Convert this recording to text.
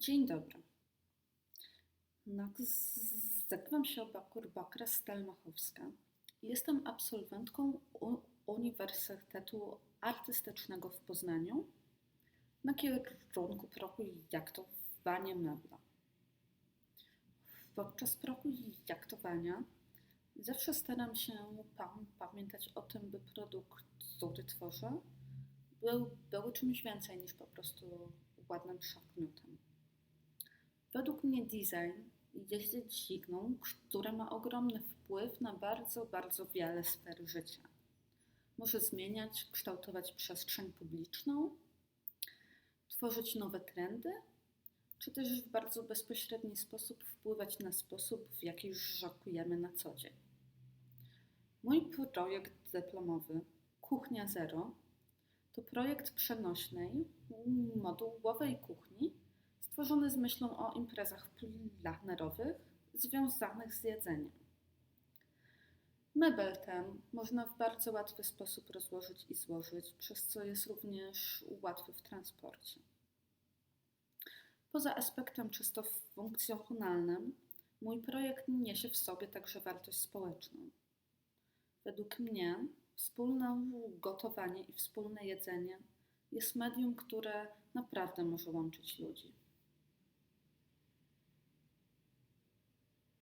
Dzień dobry. Nazywam się Bakur Bakra Stelmachowska. Jestem absolwentką Uniwersytetu Artystycznego w Poznaniu na kierunku projektowanie mebla. Podczas projektowania zawsze staram się pa- pamiętać o tym, by produkt, który tworzę, był, był czymś więcej niż po prostu ładnym przedmiotem. Według mnie design jest dźwignią, która ma ogromny wpływ na bardzo, bardzo wiele sfer życia. Może zmieniać, kształtować przestrzeń publiczną, tworzyć nowe trendy, czy też w bardzo bezpośredni sposób wpływać na sposób, w jaki żyjemy na co dzień. Mój projekt dyplomowy Kuchnia Zero to projekt przenośnej, modułowej kuchni stworzony z myślą o imprezach plenerowych związanych z jedzeniem. Mebel ten można w bardzo łatwy sposób rozłożyć i złożyć, przez co jest również łatwy w transporcie. Poza aspektem czysto funkcjonalnym, mój projekt niesie w sobie także wartość społeczną. Według mnie wspólne gotowanie i wspólne jedzenie jest medium, które naprawdę może łączyć ludzi.